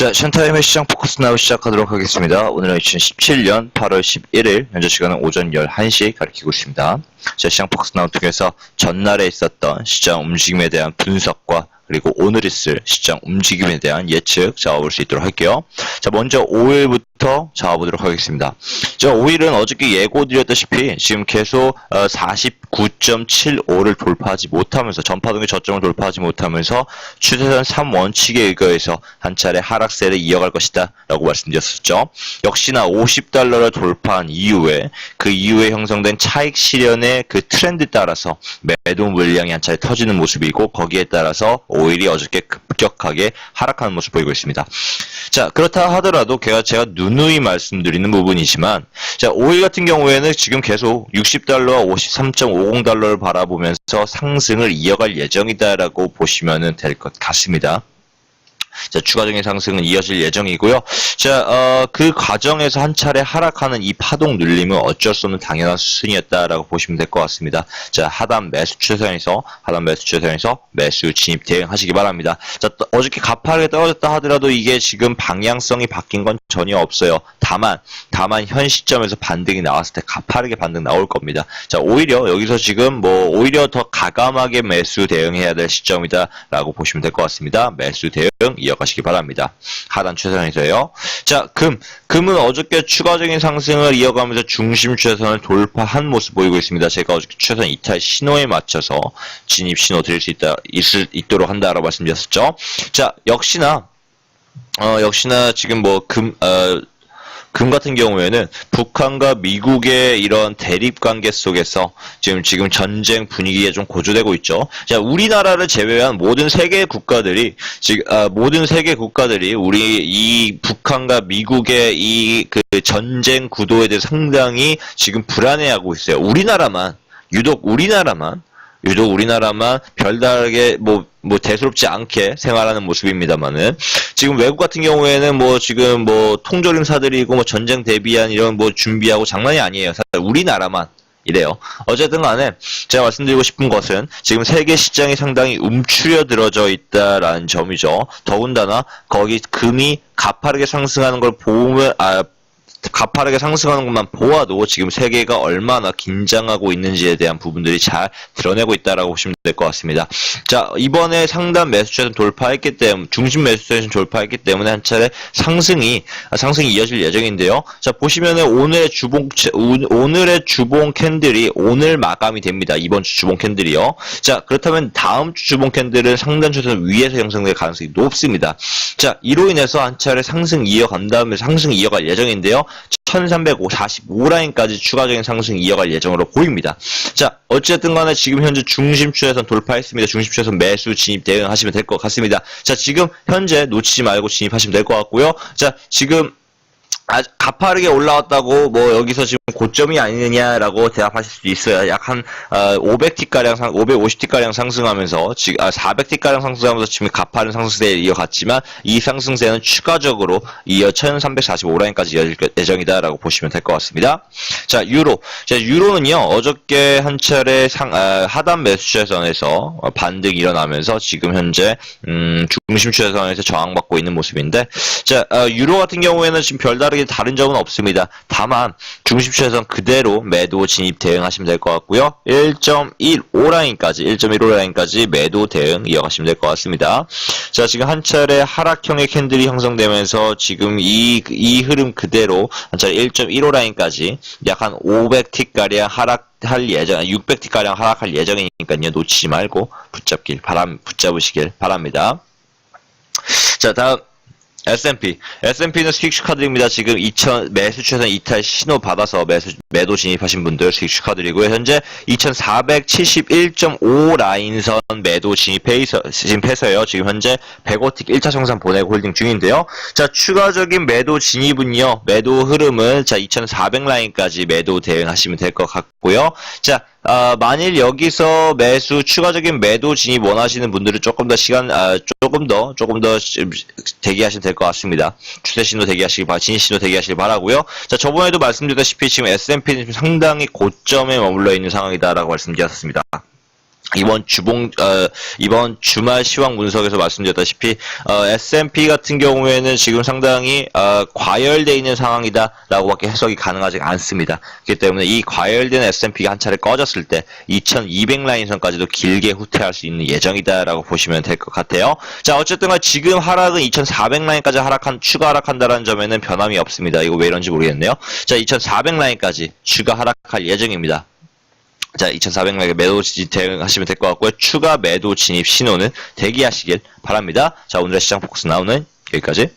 자, 션타임의 시장 포커스 나우 시작하도록 하겠습니다. 오늘은 2017년 8월 11일, 현재 시간은 오전 11시 가리키고 있습니다. 자, 시장 포커스 나우 통해서 전날에 있었던 시장 움직임에 대한 분석과 그리고 오늘 있을 시장 움직임에 대한 예측 잡아볼 수 있도록 할게요. 자, 먼저 5일부터 잡아보도록 하겠습니다. 자, 5일은 어저께 예고드렸다시피 지금 계속 49.75를 돌파하지 못하면서 전파동의 저점을 돌파하지 못하면서 추세선 3원칙에 의거해서 한 차례 하락세를 이어갈 것이다 라고 말씀드렸었죠. 역시나 50달러를 돌파한 이후에 그 이후에 형성된 차익 실현의 그 트렌드 따라서 매도 물량이 한 차례 터지는 모습이고 거기에 따라서 오일이 어저께 급격하게 하락하는 모습 보이고 있습니다. 자, 그렇다 하더라도 제가, 제가 누누이 말씀드리는 부분이지만, 자, 오일 같은 경우에는 지금 계속 60달러와 53.50달러를 바라보면서 상승을 이어갈 예정이다라고 보시면 될 것 같습니다. 자, 추가적인 상승은 이어질 예정이고요. 자, 어, 그 과정에서 한 차례 하락하는 이 파동 눌림은 어쩔 수 없는 당연한 수순이었다라고 보시면 될 것 같습니다. 자, 하단 매수 추세선에서 하단 매수 추세선에서 매수 진입 대응하시기 바랍니다. 자, 또 어저께 가파르게 떨어졌다 하더라도 이게 지금 방향성이 바뀐 건 전혀 없어요. 다만 다만 현 시점에서 반등이 나왔을 때 가파르게 반등 나올 겁니다. 자, 오히려 여기서 지금 뭐 오히려 더 가감하게 매수 대응해야 될 시점이다라고 보시면 될 것 같습니다. 매수 대응 이어가시기 바랍니다. 하단 최선에서요. 자, 금. 금은 어저께 추가적인 상승을 이어가면서 중심 최선을 돌파한 모습 보이고 있습니다. 제가 어저께 최선 이탈 신호에 맞춰서 진입 신호 드릴 수 있다, 있을, 있도록 한다라고 말씀드렸었죠. 자, 역시나, 어, 역시나 지금 뭐 금, 어, 금 같은 경우에는 북한과 미국의 이런 대립 관계 속에서 지금 지금 전쟁 분위기에 좀 고조되고 있죠. 자, 우리나라를 제외한 모든 세계 국가들이 지금 아, 모든 세계 국가들이 우리 이 북한과 미국의 이 그 전쟁 구도에 대해 상당히 지금 불안해하고 있어요. 우리나라만 유독 우리나라만 유독 우리나라만 별다르게 뭐, 뭐 대수롭지 않게 생활하는 모습입니다만은 지금 외국 같은 경우에는 뭐 지금 뭐 통조림 사들이고 뭐 전쟁 대비한 이런 뭐 준비하고 장난이 아니에요. 사실 우리나라만 이래요. 어쨌든 간에 제가 말씀드리고 싶은 것은 지금 세계 시장이 상당히 움츠려 들어져 있다라는 점이죠. 더군다나 거기 금이 가파르게 상승하는 걸 보면 아 가파르게 상승하는 것만 보아도 지금 세계가 얼마나 긴장하고 있는지에 대한 부분들이 잘 드러내고 있다라고 보시면 될 것 같습니다. 자, 이번에 상단 매수처에서 돌파했기 때문에, 중심 매수처에서 돌파했기 때문에 한 차례 상승이, 상승이 이어질 예정인데요. 자, 보시면은 오늘의 주봉, 오늘의 주봉 캔들이 오늘 마감이 됩니다. 이번 주 주봉 캔들이요. 자, 그렇다면 다음 주 주봉 캔들은 상단 추세선 위에서 형성될 가능성이 높습니다. 자, 이로 인해서 한 차례 상승 이어간 다음에 상승 이어갈 예정인데요. 1345라인까지 추가적인 상승 이어갈 예정으로 보입니다. 자, 어쨌든 간에 지금 현재 중심추에선 돌파했습니다. 중심추에선 매수 진입 대응하시면 될 것 같습니다. 자, 지금 현재 놓치지 말고 진입하시면 될 것 같고요. 자, 지금 아, 가파르게 올라왔다고 뭐 여기서 지금 고점이 아니느냐라고 대답하실 수도 있어요. 약 한 500T가량 상 550T가량 상승하면서 지금 아, 400T가량 상승하면서 지금 가파른 상승세에 이어갔지만 이 상승세는 추가적으로 이어 1345라인까지 이어질 예정이다라고 보시면 될 것 같습니다. 자, 유로. 자, 유로는요. 어저께 한 차례 상 아, 하단 매수 추세선에서 반등이 일어나면서 지금 현재 음, 중심 추세선에서 저항받고 있는 모습인데 자, 아, 유로 같은 경우에는 지금 별다르게 다른 점은 없습니다. 다만 중심 추세 선 그대로 매도 진입 대응하시면 될 것 같고요. 1.15라인까지 1.15라인까지 매도 대응 이어가시면 될 것 같습니다. 자, 지금 한 차례 하락형의 캔들이 형성되면서 지금 이, 이 흐름 그대로 한 차례 1.15라인까지 약 한 500T가량 하락 할 예정, 600T가량 하락할 예정이니까요. 놓치지 말고 붙잡길 바람, 붙잡으시길 바랍니다. 자, 다음. S&P. S&P는 수익 축하드립니다. 지금 2000 매수 추세선 이탈 신호 받아서 매수 매도 진입하신 분들 수익 축하드리고요. 현재 2471.5 라인선 매도 진입해 있어 진입해서요. 지금 현재 105틱 1차 정산 보내고 홀딩 중인데요. 자, 추가적인 매도 진입은요. 매도 흐름은 자, 2400 라인까지 매도 대응하시면 될 것 같고요. 자, 아, 만일 여기서 매수 추가적인 매도 진입 원하시는 분들은 조금 더 시간 아, 조금 더 조금 더 대기하시면 될것 같습니다. 추세 신호 대기하시기 바 진입 신호 대기하시기 바라고요. 자 저번에도 말씀드렸다시피 지금 S&P는 상당히 고점에 머물러 있는 상황이다라고 말씀드렸습니다. 이번 주봉 어, 이번 주말 시황 분석에서 말씀드렸다시피 어, S&P 같은 경우에는 지금 상당히 어, 과열돼 있는 상황이다라고밖에 해석이 가능하지 않습니다. 그렇기 때문에 이 과열된 S&P가 한 차례 꺼졌을 때 2,200 라인선까지도 길게 후퇴할 수 있는 예정이다라고 보시면 될 것 같아요. 자 어쨌든간 지금 하락은 2,400 라인까지 하락한 추가 하락한다는 점에는 변함이 없습니다. 이거 왜 이런지 모르겠네요. 자2,400 라인까지 추가 하락할 예정입니다. 자, 2,400락에 매도 진입 대응하시면 될 것 같고요. 추가 매도 진입 신호는 대기하시길 바랍니다. 자, 오늘의 시장 포커스 나오는 여기까지.